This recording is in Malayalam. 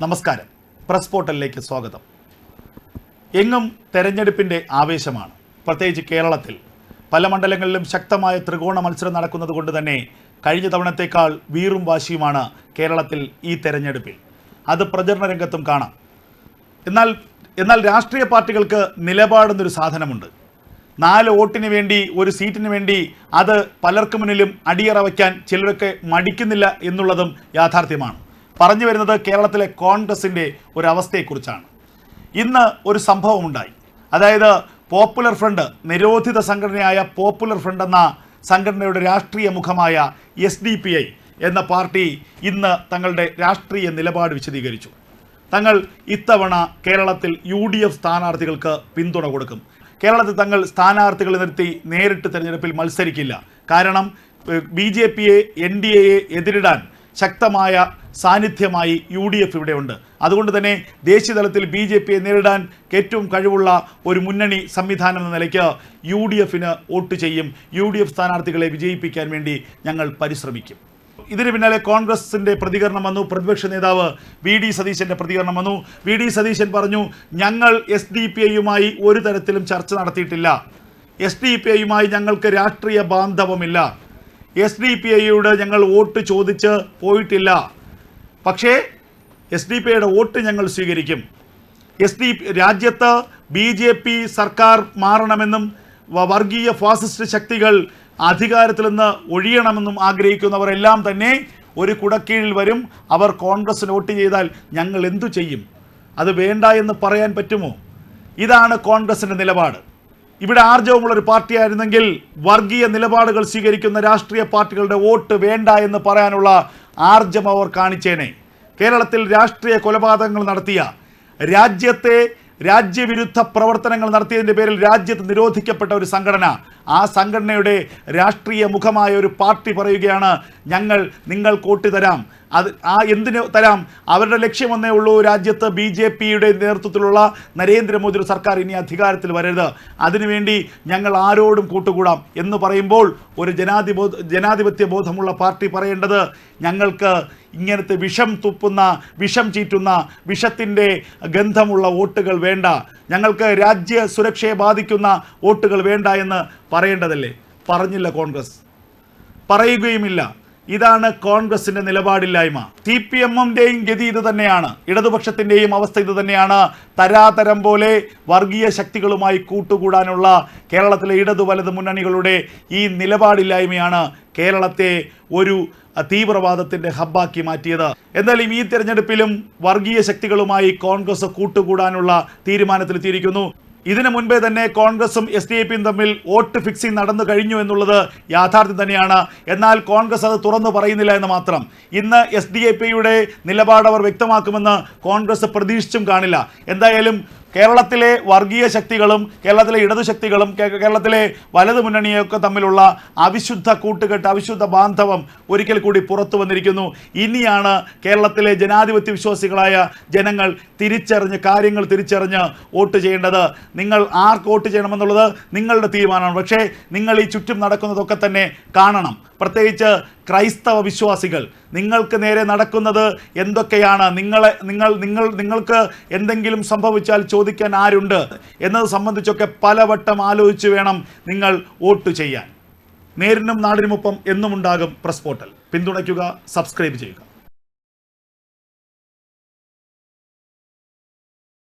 നമസ്കാരം. പ്രസ് പോർട്ടലിലേക്ക് സ്വാഗതം. എങ്ങും തെരഞ്ഞെടുപ്പിന്റെ ആവേശമാണ്. പ്രത്യേകിച്ച് കേരളത്തിൽ. പല മണ്ഡലങ്ങളിലും ശക്തമായ ത്രികോണ മത്സരം നടക്കുന്നത് കൊണ്ട് തന്നെ കഴിഞ്ഞ തവണത്തേക്കാൾ വീറും വാശിയുമാണ് കേരളത്തിൽ ഈ തെരഞ്ഞെടുപ്പിൽ. അത് പ്രചരണ രംഗത്തും കാണാം. എന്നാൽ എന്നാൽ രാഷ്ട്രീയ പാർട്ടികൾക്ക് നിലപാടെന്നൊരു സാധനമുണ്ട്. നാല് വോട്ടിന് വേണ്ടി ഒരു സീറ്റിന് വേണ്ടി അത് പലർക്കു മുന്നിലും അടിയറ വയ്ക്കാൻ ചിലരൊക്കെ മടിക്കുന്നില്ല എന്നുള്ളതും യാഥാർത്ഥ്യമാണ്. പറഞ്ഞു വരുന്നത് കേരളത്തിലെ കോൺഗ്രസിന്റെ ഒരവസ്ഥയെക്കുറിച്ചാണ്. ഇന്ന് ഒരു സംഭവമുണ്ടായി. അതായത് പോപ്പുലർ ഫ്രണ്ട് നിരോധിത സംഘടനയായ പോപ്പുലർ ഫ്രണ്ട് എന്ന സംഘടനയുടെ രാഷ്ട്രീയ മുഖമായ എസ് ഡി പി ഐ എന്ന പാർട്ടി ഇന്ന് തങ്ങളുടെ രാഷ്ട്രീയ നിലപാട് വിശദീകരിച്ചു. തങ്ങൾ ഇത്തവണ കേരളത്തിൽ യു ഡി എഫ് സ്ഥാനാർത്ഥികൾക്ക് പിന്തുണ കൊടുക്കും. കേരളത്തിൽ തങ്ങൾ സ്ഥാനാർത്ഥികളെ നിർത്തി നേരിട്ട് തെരഞ്ഞെടുപ്പിൽ മത്സരിക്കില്ല. കാരണം ബി ജെ പിയെ എൻ ഡി എയെ എതിരിടാൻ ശക്തമായ സാന്നിധ്യമായി യു ഡി എഫ് ഇവിടെയുണ്ട് അതുകൊണ്ട് തന്നെ ദേശീയ തലത്തിൽ ബി ജെ പിയെ നേരിടാൻ ഏറ്റവും കഴിവുള്ള ഒരു മുന്നണി സംവിധാനം എന്ന നിലയ്ക്ക് യു ഡി എഫിന് വോട്ട് ചെയ്യും. യു ഡി എഫ് സ്ഥാനാർത്ഥികളെ വിജയിപ്പിക്കാൻ വേണ്ടി ഞങ്ങൾ പരിശ്രമിക്കും. ഇതിന് പിന്നാലെ കോൺഗ്രസിന്റെ പ്രതികരണം വന്നു. പ്രതിപക്ഷ നേതാവ് വി ഡി സതീശന്റെ പ്രതികരണം വന്നു. വി ഡി സതീശൻ പറഞ്ഞു ഞങ്ങൾ എസ് ഡി പി ഐയുമായി ഒരു തരത്തിലും ചർച്ച നടത്തിയിട്ടില്ല. എസ് ഡി പി ഐയുമായി ഞങ്ങൾക്ക് രാഷ്ട്രീയ ബാന്ധവമില്ല. എസ് ഡി പി ഐയോട് ഞങ്ങൾ വോട്ട് ചോദിച്ച് പോയിട്ടില്ല. പക്ഷേ എസ് ഡി പി ഐയുടെ വോട്ട് ഞങ്ങൾ സ്വീകരിക്കും. എസ് ഡി രാജ്യത്ത് ബി ജെ പി സർക്കാർ മാറണമെന്നും വർഗീയ ഫാസിസ്റ്റ് ശക്തികൾ അധികാരത്തിൽ നിന്ന് ഒഴിയണമെന്നും ആഗ്രഹിക്കുന്നവരെല്ലാം തന്നെ ഒരു കുടക്കീഴിൽ വരും. അവർ കോൺഗ്രസ്സിന് വോട്ട് ചെയ്താൽ ഞങ്ങൾ എന്തു ചെയ്യും? അത് വേണ്ട എന്ന് പറയാൻ പറ്റുമോ? ഇതാണ് കോൺഗ്രസിന്റെ നിലപാട്. ഇവിടെ ആർജവമുള്ളൊരു പാർട്ടിയായിരുന്നെങ്കിൽ വർഗീയ നിലപാടുകൾ സ്വീകരിക്കുന്ന രാഷ്ട്രീയ പാർട്ടികളുടെ വോട്ട് വേണ്ട എന്ന് പറയാനുള്ള ആർജം അവർ കാണിച്ചേനെ. കേരളത്തിൽ രാഷ്ട്രീയ കൊലപാതകങ്ങൾ നടത്തിയ രാജ്യത്തെ രാജ്യവിരുദ്ധ പ്രവർത്തനങ്ങൾ നടത്തിയതിന്റെ പേരിൽ രാജ്യത്ത് നിരോധിക്കപ്പെട്ട ഒരു സംഘടന ആ സംഘടനയുടെ രാഷ്ട്രീയ മുഖമായ ഒരു പാർട്ടി പറയുകയാണ് ഞങ്ങൾ നിങ്ങൾ കോട്ട് തരാം. അത് ആ എന്തിന് തരാം? അവരുടെ ലക്ഷ്യം എന്നേ ഉള്ളൂ രാജ്യത്ത് ബി ജെ പിയുടെ നേതൃത്വത്തിലുള്ള നരേന്ദ്രമോദിയുടെ സർക്കാർ ഇനി അധികാരത്തിൽ വരരുത്. അതിനുവേണ്ടി ഞങ്ങൾ ആരോടും കൂട്ടുകൂടാം എന്ന് പറയുമ്പോൾ ഒരു ജനാധിപോ ജനാധിപത്യ ബോധമുള്ള പാർട്ടി പറയേണ്ടത് ഞങ്ങൾക്ക് ഇങ്ങനത്തെ വിഷം തുപ്പുന്ന വിഷം ചീറ്റുന്ന വിഷത്തിന്റെ ഗന്ധമുള്ള വോട്ടുകൾ വേണ്ട. ഞങ്ങൾക്ക് രാജ്യ സുരക്ഷയെ ബാധിക്കുന്ന വോട്ടുകൾ വേണ്ട എന്ന് പറയേണ്ടതല്ലേ? പറഞ്ഞില്ല കോൺഗ്രസ്. പറയുകയുമില്ല. ഇതാണ് കോൺഗ്രസിന്റെ നിലപാടില്ലായ്മ. സി പി എമ്മിന്റെയും ഗതി ഇത് തന്നെയാണ്. ഇടതുപക്ഷത്തിന്റെയും അവസ്ഥ ഇത് തന്നെയാണ്. തരാതരം പോലെ വർഗീയ ശക്തികളുമായി കൂട്ടുകൂടാനുള്ള കേരളത്തിലെ ഇടതു വലത് മുന്നണികളുടെ ഈ നിലപാടില്ലായ്മയാണ് കേരളത്തെ ഒരു തീവ്രവാദത്തിന്റെ ഹബ്ബാക്കി മാറ്റിയത്. എന്തായാലും ഈ തിരഞ്ഞെടുപ്പിലും വർഗീയ ശക്തികളുമായി കോൺഗ്രസ് കൂട്ടുകൂടാനുള്ള തീരുമാനത്തിലെത്തിയിരിക്കുന്നു. ഇതിനു മുൻപേ തന്നെ കോൺഗ്രസും എസ് ഡി എ പിയും തമ്മിൽ വോട്ട് ഫിക്സിംഗ് നടന്നു കഴിഞ്ഞു എന്നുള്ളത് യാഥാർത്ഥ്യം തന്നെയാണ്. എന്നാൽ കോൺഗ്രസ് അത് തുറന്നു പറയുന്നില്ല എന്ന് മാത്രം. ഇന്ന് എസ് ഡി എ പിയുടെ നിലപാട് അവർ വ്യക്തമാക്കുമെന്ന് കോൺഗ്രസ് പ്രതീക്ഷിച്ചും കാണില്ല. എന്തായാലും കേരളത്തിലെ വർഗീയ ശക്തികളും കേരളത്തിലെ ഇടതു ശക്തികളും കേരളത്തിലെ വലതു മുന്നണിയൊക്കെ തമ്മിലുള്ള അവിശുദ്ധ കൂട്ടുകെട്ട് അവിശുദ്ധ ബാന്ധവം ഒരിക്കൽ കൂടി പുറത്തു വന്നിരിക്കുന്നു. ഇനിയാണ് കേരളത്തിലെ ജനാധിപത്യ വിശ്വാസികളായ ജനങ്ങൾ തിരിച്ചറിഞ്ഞ് കാര്യങ്ങൾ തിരിച്ചറിഞ്ഞ് വോട്ട് ചെയ്യേണ്ടത്. നിങ്ങൾ ആർക്ക് വോട്ട് ചെയ്യണമെന്നുള്ളത് നിങ്ങളുടെ തീരുമാനമാണ്. പക്ഷേ നിങ്ങൾ ഈ ചുറ്റും നടക്കുന്നതൊക്കെ തന്നെ കാണണം. പ്രത്യേകിച്ച് ക്രൈസ്തവ വിശ്വാസികൾ. നിങ്ങൾക്ക് നേരെ നടക്കുന്നത് എന്തൊക്കെയാണ്? നിങ്ങളെ നിങ്ങൾ നിങ്ങൾ നിങ്ങൾക്ക് എന്തെങ്കിലും സംഭവിച്ചാൽ ചോദിക്കാൻ ആരുണ്ട്? എന്നത് സംബന്ധിച്ചൊക്കെ പലവട്ടം ആലോചിച്ച് വേണം നിങ്ങൾ വോട്ട് ചെയ്യാൻ. നേരിനും നാടിനുമൊപ്പം എന്നും ഉണ്ടാകും പ്രസ് പോർട്ടൽ പിന്തുണയ്ക്കുക സബ്സ്ക്രൈബ് ചെയ്യുക.